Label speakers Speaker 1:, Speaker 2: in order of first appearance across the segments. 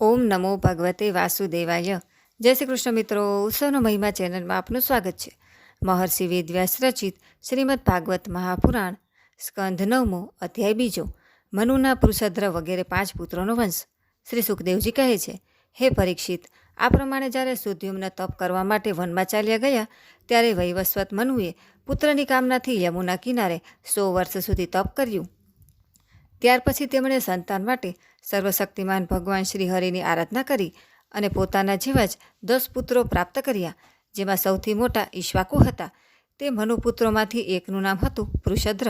Speaker 1: ઓમ નમો ભગવતે વાસુદેવાય. જય શ્રી કૃષ્ણ મિત્રો, ઉત્સવનો મહિમા ચેનલમાં આપનું સ્વાગત છે. મહર્ષિ વેદવ્યાસ રચિત શ્રીમદ ભાગવત મહાપુરાણ સ્કંધ નવમો અધ્યાય બીજો, મનુના પુરુષદ્ર વગેરે પાંચ પુત્રોનો વંશ. શ્રી સુખદેવજી કહે છે, હે પરીક્ષિત, આ પ્રમાણે જ્યારે સુદ્યુમ્ન તપ કરવા માટે વનમાં ચાલ્યા ગયા, ત્યારે વૈવસ્વત મનુએ પુત્રની કામનાથી યમુના કિનારે સો વર્ષ સુધી તપ કર્યું. ત્યાર પછી તેમણે સંતાન માટે સર્વશક્તિમાન ભગવાન શ્રી હરિની આરાધના કરી અને પોતાના જેવા જ દસ પુત્રો પ્રાપ્ત કર્યા, જેમાં સૌથી મોટા ઈશ્વાકુ હતા. તે મનુપુત્રોમાંથી એકનું નામ હતું વૃષદ્ર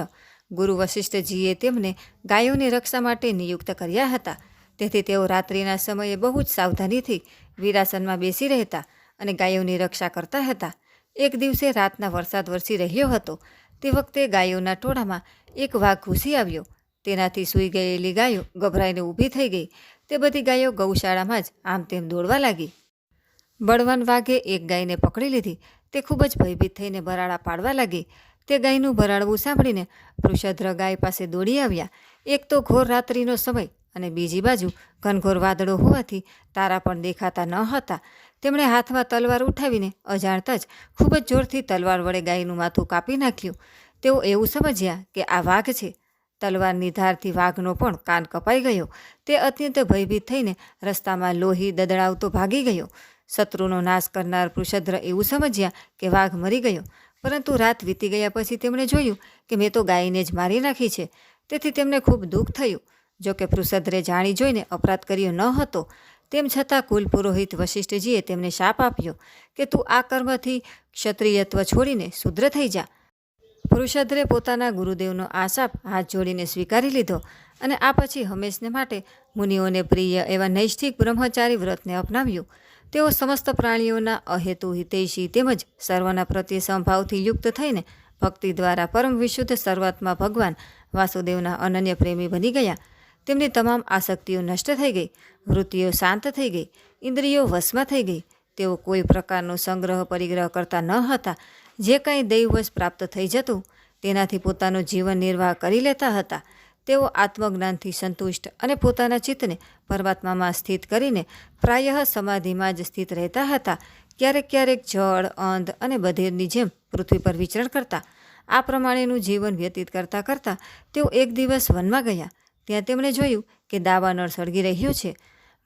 Speaker 1: ગુરુ વશિષ્ઠજીએ તેમને ગાયોની રક્ષા માટે નિયુક્ત કર્યા હતા. તેથી તેઓ રાત્રિના સમયે બહુ જ સાવધાનીથી વિરાસનમાં બેસી રહેતા અને ગાયોની રક્ષા કરતા હતા. એક દિવસે રાતના વરસાદ વરસી રહ્યો હતો. તે વખતે ગાયોના ટોળામાં એક વાઘ ઘૂસી આવ્યો. તેનાથી સૂઈ ગયેલી ગાયો ગભરાઈને ઊભી થઈ ગઈ. તે બધી ગાયો ગૌશાળામાં જ આમ તેમ દોડવા લાગી. બળવાન વાઘે એક ગાયને પકડી લીધી. તે ખૂબ જ ભયભીત થઈને ભરાડા પાડવા લાગી. તે ગાયનું ભરાડવું સાંભળીને વૃષદ્ર ગાય પાસે દોડી આવ્યા. એક તો ઘોર રાત્રિનો સમય અને બીજી બાજુ ઘનઘોર વાદળો હોવાથી તારા પણ દેખાતા ન હતા. તેમણે હાથમાં તલવાર ઉઠાવીને અજાણતા જ ખૂબ જ જોરથી તલવાર વડે ગાયનું માથું કાપી નાખ્યું. તેઓ એવું સમજ્યા કે આ વાઘ છે. તલવારની ધારથી વાઘનો પણ કાન કપાઈ ગયો. તે અત્યંત ભયભીત થઈને રસ્તામાં લોહી દદડાવતો ભાગી ગયો. શત્રુનો નાશ કરનાર પૃષદ્ર એવું સમજ્યા કે વાઘ મરી ગયો. પરંતુ રાત વીતી ગયા પછી તેમણે જોયું કે મેં તો ગાયને જ મારી નાખી છે. તેથી તેમને ખૂબ દુઃખ થયું. જોકે પૃષદ્રે જાણી જોઈને અપરાધ કર્યો ન હતો. તેમ છતાં કુલ પુરોહિત વશિષ્ઠજીએ તેમને શાપ આપ્યો કે તું આ કર્મથી ક્ષત્રિયત્વ છોડીને શુદ્ર થઈ જા. પુરુષદ્રે પોતાના ગુરુદેવનો આશાપ હાથ જોડીને સ્વીકારી લીધો અને આ પછી હંમેશને માટે મુનિઓને પ્રિય એવા નૈષ્ઠિક બ્રહ્મચારી વ્રતને અપનાવ્યું. તેઓ સમસ્ત પ્રાણીઓના અહેતુ, હિતૈષી તેમજ સર્વના પ્રત્યે સંભાવથી યુક્ત થઈને ભક્તિ દ્વારા પરમ વિશુદ્ધ સર્વાત્મા ભગવાન વાસુદેવના અનન્ય પ્રેમી બની ગયા. તેમની તમામ આસક્તિઓ નષ્ટ થઈ ગઈ, વૃત્તિઓ શાંત થઈ ગઈ, ઇન્દ્રિયો વશમાં થઈ ગઈ. તેઓ કોઈ પ્રકારનો સંગ્રહ, પરિગ્રહ કરતા ન હતા. જે કંઈ દૈવવશ પ્રાપ્ત થઈ જતું, તેનાથી પોતાનો જીવન નિર્વાહ કરી લેતા હતા. તેઓ આત્મજ્ઞાનથી સંતુષ્ટ અને પોતાના ચિત્તને પરમાત્મામાં સ્થિત કરીને પ્રાયઃ સમાધિમાં જ સ્થિત રહેતા હતા. ક્યારેક ક્યારેક જળ, અંધ અને બધેરની જેમ પૃથ્વી પર વિચરણ કરતા. આ પ્રમાણેનું જીવન વ્યતીત કરતાં કરતાં તેઓ એક દિવસ વનમાં ગયા. ત્યાં તેમણે જોયું કે દાવાનળ સળગી રહ્યો છે.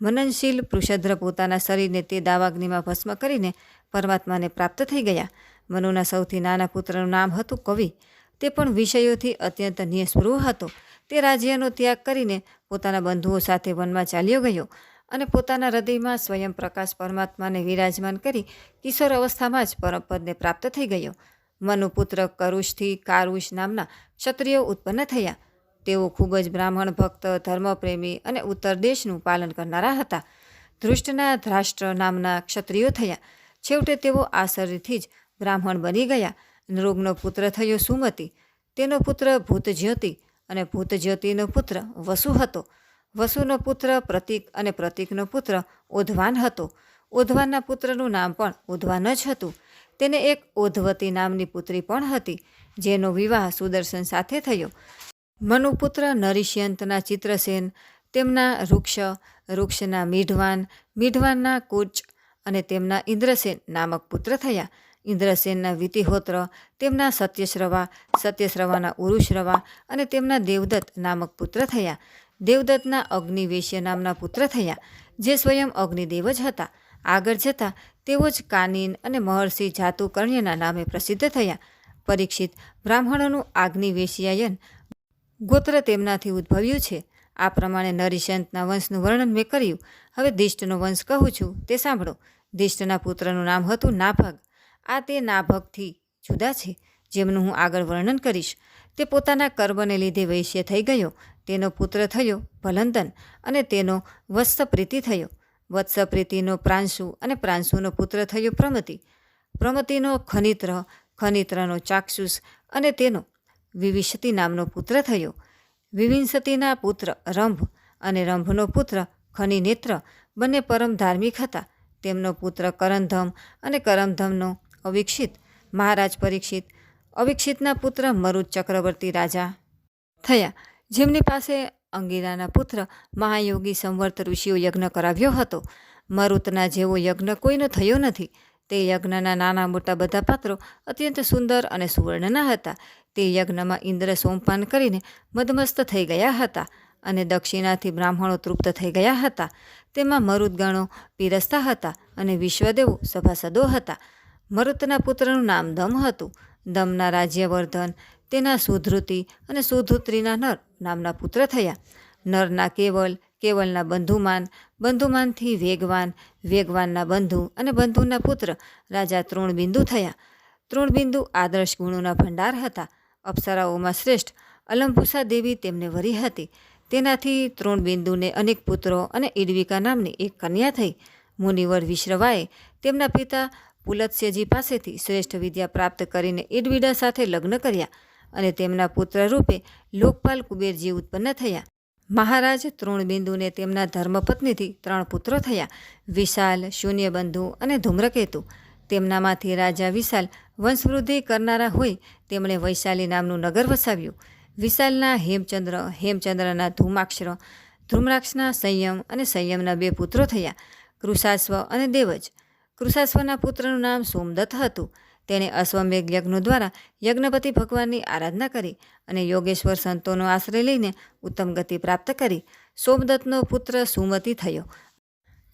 Speaker 1: મનનશીલ પૃષદ્ર પોતાના શરીરને તે દાવાગ્નિમાં ભસ્મ કરીને પરમાત્માને પ્રાપ્ત થઈ ગયા. મનુના સૌથી નાના પુત્રનું નામ હતું કવિ. તે પણ વિષયોથી અત્યંત નિયસ્પૃહ હતો. તે રાજ્યનો ત્યાગ કરીને પોતાના બંધુઓ સાથે વનમાં ચાલ્યો ગયો અને પોતાના હૃદયમાં સ્વયં પ્રકાશ પરમાત્માને વિરાજમાન કરી કિશોર અવસ્થામાં જ પરમપદને પ્રાપ્ત થઈ ગયો. મનુપુત્ર કરુષથી કારુષ નામના ક્ષત્રિયો ઉત્પન્ન થયા. તેઓ ખૂબ જ બ્રાહ્મણ ભક્ત, ધર્મપ્રેમી અને ઉત્તર દેશનું પાલન કરનારા હતા. ધૃષ્ટના ધ્રાષ્ટ્ર નામના ક્ષત્રિયો થયા. છેવટે તેઓ આ શરીરથી જ બ્રાહ્મણ બની ગયા. નૃગનો પુત્ર થયો સુમતિ. તેનો પુત્ર ભૂતજ્યોતિ અને ભૂતજ્યોતિનો પુત્ર વસુ હતો. વસુનો પુત્ર પ્રતિક અને પ્રતિકનો પુત્ર ઓધવાન હતો. ઓધવાનના પુત્રનું નામ પણ ઓધવાન જ હતું. તેને એક ઓધવતી નામની પુત્રી પણ હતી, જેનો વિવાહ સુદર્શન સાથે થયો. મનુપુત્ર નરિષ્યંતના ચિત્રસેન, તેમના વૃક્ષ, વૃક્ષના મીઢવાન, મીઢવાનના કુચ અને તેમના ઇન્દ્રસેન નામક પુત્ર થયા. ઇન્દ્રસેનના વિતિહોત્ર, તેમના સત્યશ્રવા, સત્યશ્રવાના ઉરુશ્રવા અને તેમના દેવદત્ત નામક પુત્ર થયા. દેવદત્તના અગ્નિવેશ્ય નામના પુત્ર થયા, જે સ્વયં અગ્નિદેવ જ હતા. આગળ જતાં તેઓ જ કાનીન અને મહર્ષિ જાતુકર્ણ્યના નામે પ્રસિદ્ધ થયા. પરીક્ષિત બ્રાહ્મણોનું આગ્નિવેશ્યાયન ગોત્ર તેમનાથી ઉદ્ભવ્યું છે. આ પ્રમાણે નરિશંતના વંશનું વર્ણન મેં કર્યું. હવે દિષ્ટનો વંશ કહું છું, તે સાંભળો. દિષ્ટના પુત્રનું નામ હતું નાભગ. આ તે નાભગથી જુદા છે, જેમનું હું આગળ વર્ણન કરીશ. તે પોતાના કર્મને લીધે વૈશ્ય થઈ ગયો. તેનો પુત્ર થયો ભલંદન અને તેનો વત્સપ્રીતિ થયો. વત્સપ્રીતિનો પ્રાંશુ અને પ્રાંશુનો પુત્ર થયો પ્રમતિ. પ્રમતિનો ખનિત્ર, ખનિત્રનો ચાક્ષુષ અને તેનો વિવિશતી નામનો પુત્ર થયો. વિવિંશતીના પુત્ર રંભ અને રંભનો પુત્ર ખનિનેત્ર બંને પરમ ધાર્મિક હતા. તેમનો પુત્ર કરમધમ અને કરમધમનો અવિક્ષિત, મહારાજ પરીક્ષિત, અવિક્ષિતના પુત્ર મરુદ ચક્રવર્તી રાજા થયા. જેમની પાસે અંગિરાના પુત્ર મહાયોગી સંવર્ત ઋષિઓ યજ્ઞ કરાવ્યો હતો. મરુતના જેવો યજ્ઞ કોઈનો થયો નથી. તે યજ્ઞના નાના મોટા બધા પાત્રો અત્યંત સુંદર અને સુવર્ણના હતા. તે યજ્ઞમાં ઇન્દ્ર સોમપાન કરીને મદમસ્ત થઈ ગયા હતા અને દક્ષિણાથી બ્રાહ્મણો તૃપ્ત થઈ ગયા હતા. તેમાં મરુદગણો પીરસતા હતા અને વિશ્વદેવો સભાસદો હતા. મરુતના પુત્રનું નામ દમ હતું. દમના રાજ્યવર્ધન, તેના સુધૃતિ અને સુધૃત્રીના નર નામના પુત્ર થયા. નરના કેવલ, કેવલના બંધુમાન, બંધુમાનથી વેગવાન, વેગવાનના બંધુ અને બંધુના પુત્ર રાજા તૃણબિંદુ થયા. તૃણબિંદુ આદર્શ ગુણોના ભંડાર હતા. અપ્સરાઓમાં શ્રેષ્ઠ. અલંભૂષા દેવી તેમને વરી હતી. તેનાથી તૃણબિંદુને અનેક પુત્રો અને ઈડવિકા નામની એક કન્યા થઈ. મુનિવર વિશ્રવાએ તેમના પિતા પુલત્સ્યજી પાસેથી શ્રેષ્ઠ વિદ્યા પ્રાપ્ત કરીને ઈડવિડા સાથે લગ્ન કર્યા અને તેમના પુત્ર રૂપે લોકપાલ કુબેરજી ઉત્પન્ન થયા. મહારાજ તૃણબિંદુને તેમના ધર્મપત્નીથી ત્રણ પુત્રો થયા. વિશાલ, શૂન્યબંધુ અને ધૂમ્રકેતુ. તેમનામાંથી રાજા વિશાલ વંશવૃદ્ધિ કરનારા હોય તેમણે વૈશાલી નામનું નગર વસાવ્યું. વિશાલના હેમચંદ્ર, હેમચંદ્રના ધૂમાક્ષર ધ્રુમ્રાક્ષના સંયમ અને સંયમના બે પુત્રો થયા, કૃષાશ્વ અને દેવજ. કૃષાશ્વના પુત્રનું નામ સોમદત્ત હતું. તેણે અશ્વમેઘ યજ્ઞો દ્વારા યજ્ઞપતિ ભગવાનની આરાધના કરી અને યોગેશ્વર સંતોનો આશ્રય લઈને ઉત્તમ ગતિ પ્રાપ્ત કરી. સોમદત્તનો પુત્ર સુમતિ થયો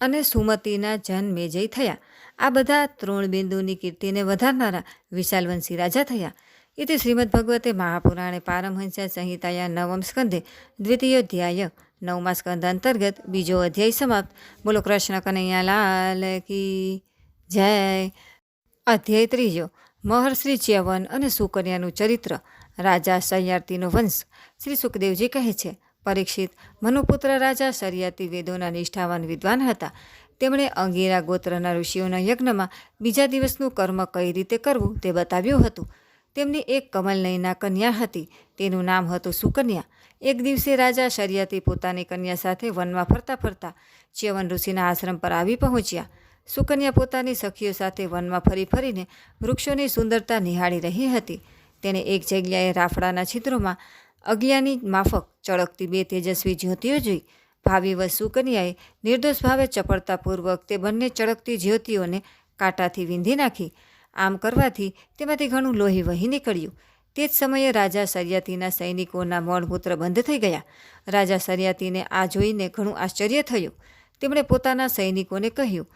Speaker 1: અને સુમતિના જન મેજય થયા. આ બધા તૃણબિંદુની કીર્તિને વધારનારા વિશાલવંશી રાજા થયા. ઇતિ શ્રીમદ્ભગવતે મહાપુરાણે પારમહંસ સંહિતાયા નવમ સ્કંધે દ્વિતીયોધ્યાય નવમા સ્કંધ અંતર્ગત બીજો અધ્યાય સમાપ્ત. બોલો કૃષ્ણ કનૈયા લાલ કી જય. અધ્યાય ત્રીજો. મહર્ષિ ચ્યવન અને સુકન્યાનું ચરિત્ર. રાજા સૈયાર્તીનો વંશ. શ્રી સુખદેવજી કહે છે, પરીક્ષિત મનુપુત્ર રાજા સરિયાતી વેદોના નિષ્ઠાવાન વિદ્વાન હતા. તેમણે અંગેરા ગોત્રના ઋષિઓના યજ્ઞમાં બીજા દિવસનું કર્મ કઈ રીતે કરવું તે બતાવ્યું હતું. તેમની એક કમલનયના કન્યા હતી. તેનું નામ હતું સુકન્યા. એક દિવસે રાજા શરિયાતી પોતાની કન્યા સાથે વનમાં ફરતા ફરતા ચ્યવન ઋષિના આશ્રમ પર આવી પહોંચ્યા. સુકન્યા પોતાની સખીઓ સાથે વનમાં ફરી ફરીને વૃક્ષોની સુંદરતા નિહાળી રહી હતી. તેણે એક જગ્યાએ રાફડાના છિદ્રોમાં અગિયાની માફક ચળકતી બે તેજસ્વી જ્યોતિઓ જોઈ. ભાવિવશ સુકન્યાએ નિર્દોષ ભાવે ચપળતાપૂર્વક તે બંને ચળકતી જ્યોતિઓને કાંટાથી વીંધી નાખી. આમ કરવાથી તેમાંથી ઘણું લોહી વહી નીકળ્યું. તે જ સમયે રાજા સરિયાતીના સૈનિકોના મળમૂત્ર બંધ થઈ ગયા. રાજા સરિયાતીને આ જોઈને ઘણું આશ્ચર્ય થયું. તેમણે પોતાના સૈનિકોને કહ્યું,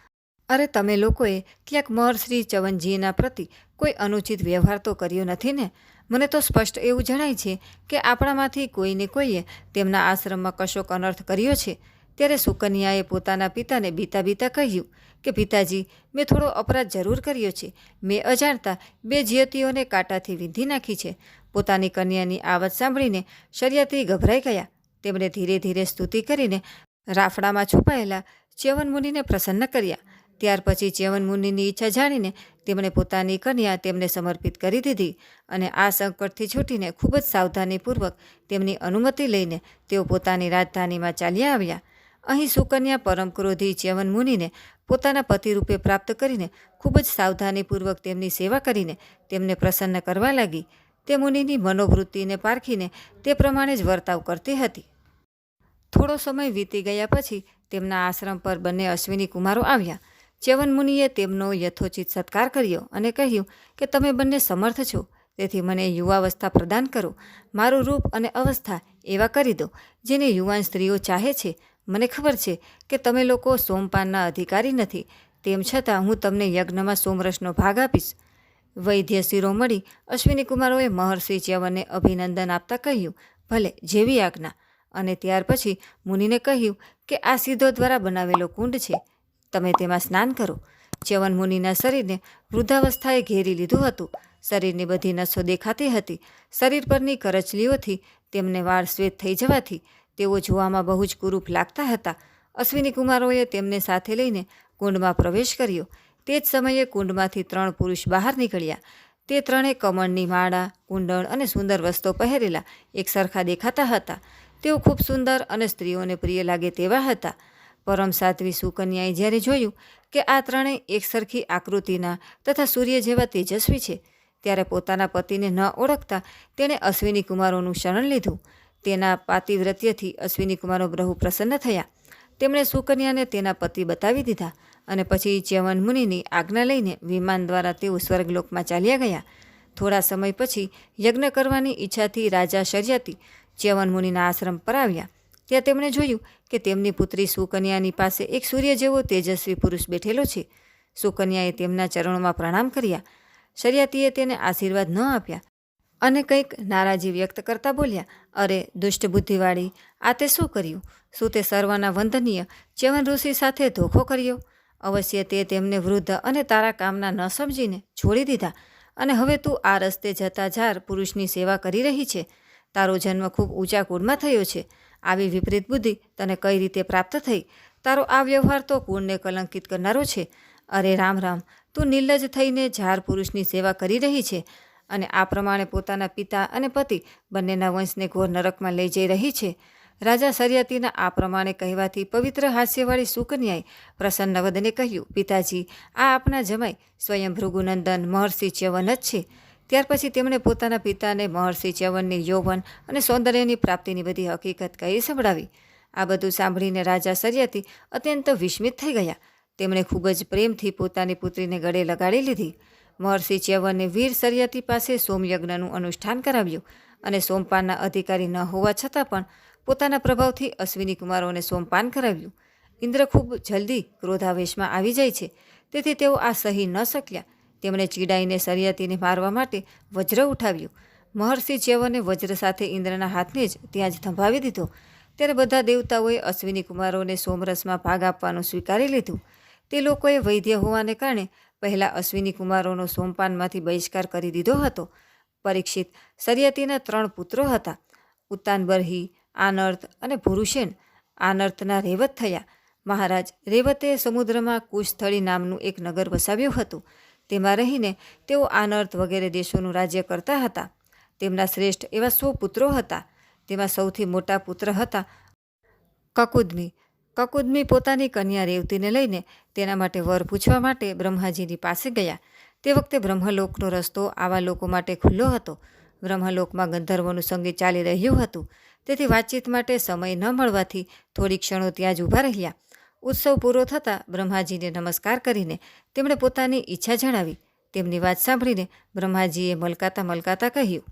Speaker 1: અરે, તમે લોકોએ ક્યાંક મહર્ષિ ચવનજીના પ્રતિ કોઈ અનુચિત વ્યવહાર તો કર્યો નથી ને? મને તો સ્પષ્ટ એવું જણાય છે કે આપણામાંથી કોઈને કોઈએ તેમના આશ્રમમાં કશોક અનર્થ કર્યો છે. ત્યારે સુકન્યાએ પોતાના પિતાને બીતા બીતા કહ્યું કે, પિતાજી, મેં થોડો અપરાધ જરૂર કર્યો છે. મેં અજાણતા બે જ્યોતિઓને કાંટાથી વિંધી નાખી છે. પોતાની કન્યાની આ સાંભળીને શરિયાતી ગભરાઈ ગયા. તેમણે ધીરે ધીરે સ્તુતિ કરીને રાફડામાં છુપાયેલા ચ્યવન મુનિને પ્રસન્ન કર્યા. ત્યાર પછી ચ્યવન મુનિની ઈચ્છા જાણીને તેમણે પોતાની કન્યા તેમને સમર્પિત કરી દીધી અને આ સંકટથી છૂટીને ખૂબ જ સાવધાનીપૂર્વક તેમની અનુમતિ લઈને તેઓ પોતાની રાજધાનીમાં ચાલ્યા આવ્યા. અહીં સુકન્યા પરમ ક્રોધી ચ્યવન મુનિને પોતાના પતિ રૂપે પ્રાપ્ત કરીને ખૂબ જ સાવધાનીપૂર્વક તેમની સેવા કરીને તેમને પ્રસન્ન કરવા લાગી. તે મુનિની મનોવૃત્તિને પારખીને તે પ્રમાણે જ વર્તાવ કરતી હતી. થોડો સમય વીતી ગયા પછી તેમના આશ્રમ પર બંને અશ્વિની કુમારો આવ્યા. ચ્યવન મુનિએ તેમનો યથોચિત સત્કાર કર્યો અને કહ્યું કે તમે બંને સમર્થ છો, તેથી મને યુવાવસ્થા પ્રદાન કરો, મારું રૂપ અને અવસ્થા એવા કરી દો, જેને યુવાન સ્ત્રીઓ ચાહે છે. મને ખબર છે કે તમે લોકો સોમપાનના અધિકારી નથી, તેમ છતાં હું તમને યજ્ઞમાં સોમરસનો ભાગ આપીશ. વૈદ્ય શિરોમણી અશ્વિની કુમારોએ મહર્ષિ ચ્યવનને અભિનંદન આપતા કહ્યું, ભલે, જેવી આજ્ઞા. અને ત્યાર પછી મુનિને કહ્યું કે આ સીધો દ્વારા બનાવેલો કુંડ છે. તમે તેમાં સ્નાન કરો. ચ્યવન મુનિના શરીરને વૃદ્ધાવસ્થાએ ઘેરી લીધું હતું. શરીરની બધી નસો દેખાતી હતી. શરીર પરની કરચલીઓથી તેમને વાળ શ્વેત થઈ જવાથી તેઓ જોવામાં બહુ જ કુરૂપ લાગતા હતા. અશ્વિની કુમારોએ તેમને સાથે લઈને કુંડમાં પ્રવેશ કર્યો. તે જ સમયે કુંડમાંથી ત્રણ પુરુષ બહાર નીકળ્યા. તે ત્રણે કમળની માળા, કુંડળ અને સુંદર વસ્ત્રો પહેરેલા એક સરખા દેખાતા હતા. તેઓ ખૂબ સુંદર અને સ્ત્રીઓને પ્રિય લાગે તેવા હતા. પરમ સાધ્વી સુકન્યાએ જ્યારે જોયું કે આ ત્રણેય એક સરખી આકૃતિના તથા સૂર્ય જેવા તેજસ્વી છે, ત્યારે પોતાના પતિને ન ઓળખતા તેણે અશ્વિની કુમારોનું શરણ લીધું. તેના પાતિવ્રત્યથી અશ્વિની કુમારો બહુ પ્રસન્ન થયા. તેમણે સુકન્યાને તેના પતિ બતાવી દીધા અને પછી ચ્યવન મુનિની આજ્ઞા લઈને વિમાન દ્વારા તેઓ સ્વર્ગલોકમાં ચાલ્યા ગયા. થોડા સમય પછી યજ્ઞ કરવાની ઈચ્છાથી રાજા શર્યાતી ચ્યવન મુનિના આશ્રમ પર આવ્યા. ત્યાં તેમણે જોયું કે તેમની પુત્રી સુકન્યાની પાસે એક સૂર્ય જેવો તેજસ્વી પુરુષ બેઠેલો છે. સુકન્યાએ તેમના ચરણોમાં પ્રણામ કર્યા. શરિયાતીએ તેને આશીર્વાદ ન આપ્યા અને કંઈક નારાજી વ્યક્ત કરતા બોલ્યા, અરે, દુષ્ટ બુદ્ધિવાળી, આ તે શું કર્યું? શું તે સર્વના વંદનીય ચ્યવન ઋષિ સાથે ધોખો કર્યો? અવશ્ય તે તેમને વૃદ્ધ અને તારા કામના ન સમજીને છોડી દીધા. અને હવે તું આ રસ્તે જતા જાર પુરુષની સેવા કરી રહી છે. તારો જન્મ ખૂબ ઊંચા કુળમાં થયો છે. આવી વિપરીત બુદ્ધિ તને કઈ રીતે પ્રાપ્ત થઈ? તારો આ વ્યવહાર તો કુળને કલંકિત કરનારો છે. અરે રામ રામ, તું નિર્લજ થઈને ઝાર પુરુષની સેવા કરી રહી છે અને આ પ્રમાણે પોતાના પિતા અને પતિ બંનેના વંશને ઘોર નરકમાં લઈ જઈ રહી છે. રાજા સરિયાતીના આ પ્રમાણે કહેવાથી પવિત્ર હાસ્યવાળી સુકન્યાએ પ્રસન્નવદને કહ્યું, પિતાજી, આ આપના જમાઈ સ્વયં ભૃગુનંદન મહર્ષિ ચ્યવન જ છે. ત્યાર પછી તેમણે પોતાના પિતાને મહર્ષિ ચ્યવનની યૌવન અને સૌંદર્યની પ્રાપ્તિની બધી હકીકત કહી સંભળાવી. આ બધું સાંભળીને રાજા સરિયાતી અત્યંત વિસ્મિત થઈ ગયા. તેમણે ખૂબ જ પ્રેમથી પોતાની પુત્રીને ગળે લગાડી લીધી. મહર્ષિ ચ્યવને વીર સરિયાતી પાસે સોમયજ્ઞનું અનુષ્ઠાન કરાવ્યું અને સોમપાનના અધિકારી ન હોવા છતાં પણ પોતાના પ્રભાવથી અશ્વિની કુમારોને સોમપાન કરાવ્યું. ઇન્દ્ર ખૂબ જલ્દી ક્રોધાવેશમાં આવી જાય છે, તેથી તેઓ આ સહી ન શક્યા. તેમણે ચીડાઈને સરિયાતીને મારવા માટે વજ્ર ઉઠાવ્યું. મહર્ષિ ચ્યવને વજ્ર સાથે ઇન્દ્રના હાથને જ ત્યાં જ થંભાવી દીધો. ત્યારે બધા દેવતાઓએ અશ્વિની કુમારોને સોમરસમાં ભાગ આપવાનું સ્વીકારી લીધું. તે લોકોએ વૈદ્ય હોવાને કારણે પહેલાં અશ્વિની કુમારોનો સોમપાનમાંથી બહિષ્કાર કરી દીધો હતો. પરીક્ષિત સરિયાતીના ત્રણ પુત્રો હતા. ઉત્તાનબરહી આનર્થ અને ભુરુષેન આનર્થના રેવત થયા. મહારાજ રેવતે સમુદ્રમાં કુશથળી નામનું એક નગર વસાવ્યું હતું. તેમાં રહીને તેઓ આનર્થ વગેરે દેશોનું રાજ્ય કરતા હતા. તેમના શ્રેષ્ઠ એવા સો પુત્રો હતા. તેમાં સૌથી મોટા પુત્ર હતા કકુદમી. કકુદમી પોતાની કન્યા રેવતીને લઈને તેના માટે વર પૂછવા માટે બ્રહ્માજીની પાસે ગયા. તે વખતે બ્રહ્મલોકનો રસ્તો આવા લોકો માટે ખુલ્લો હતો. બ્રહ્મલોકમાં ગંધર્વોનું સંગીત ચાલી રહ્યું હતું. તેથી વાતચીત માટે સમય ન મળવાથી થોડી ક્ષણો ત્યાં જ ઊભા રહ્યા. ઉત્સવ પૂરો થતાં બ્રહ્માજીને નમસ્કાર કરીને તેમણે પોતાની ઈચ્છા જણાવી. તેમની વાત સાંભળીને બ્રહ્માજીએ મલકાતા મલકાતા કહ્યું,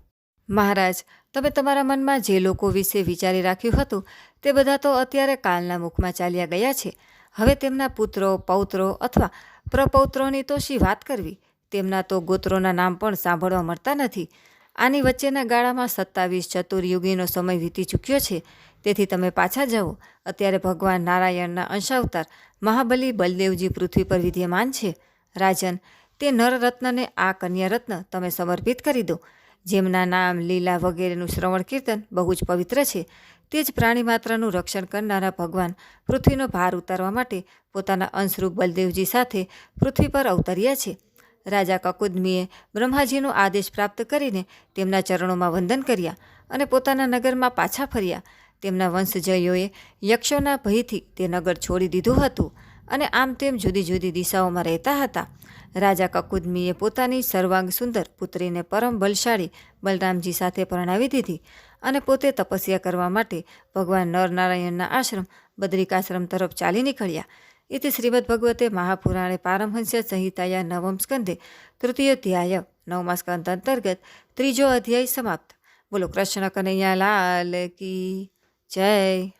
Speaker 1: મહારાજ, તમે તમારા મનમાં જે લોકો વિશે વિચારી રાખ્યું હતું તે બધા તો અત્યારે કાલના મુખમાં ચાલ્યા ગયા છે. હવે તેમના પુત્રો, પૌત્રો અથવા પ્રપૌત્રોની તો શી વાત કરવી? તેમના તો ગોત્રોના નામ પણ સાંભળવા મળતા નથી. આની વચ્ચેના ગાળામાં સત્તાવીસ ચતુર્યુગીનો સમય વીતી ચૂક્યો છે. તેથી તમે પાછા જાઓ. અત્યારે ભગવાન નારાયણના અંશાવતાર મહાબલી બલદેવજી પૃથ્વી પર વિદ્યમાન છે. રાજન, તે નરરત્નને આ કન્યારત્ન તમે સમર્પિત કરી દો. જેમના નામ લીલા વગેરેનું શ્રવણ કીર્તન બહુ જ પવિત્ર છે. તે જ પ્રાણી માત્રનું રક્ષણ કરનારા ભગવાન પૃથ્વીનો ભાર ઉતારવા માટે પોતાના અંશરૂપ બલદેવજી સાથે પૃથ્વી પર અવતર્યા છે. રાજા કકુદમીએ બ્રહ્માજીનો આદેશ પ્રાપ્ત કરીને તેમના ચરણોમાં વંદન કર્યા અને પોતાના નગરમાં પાછા ફર્યા. તેમના વંશજયોએ યક્ષોના ભયથી તે નગર છોડી દીધું હતું અને આમ તેમ જુદી જુદી દિશાઓમાં રહેતા હતા. રાજા કકુદમીએ પોતાની સર્વાંગ સુંદર પુત્રીને પરમ બલશાળી બલરામજી સાથે પરણાવી દીધી અને પોતે તપસ્યા કરવા માટે ભગવાન નરનારાયણના આશ્રમ, બદ્રિકાશ્રમ તરફ ચાલી નીકળ્યા. ઇતિ શ્રીમદ ભગવતે મહાપુરાણે પારમહંસ સંહિતાયા નવમ સ્કંધે તૃતીય અધ્યાય નવમા સ્કંદ અંતર્ગત ત્રીજો અધ્યાય સમાપ્ત. બોલો કૃષ્ણ કનૈયા લાલ કી. જય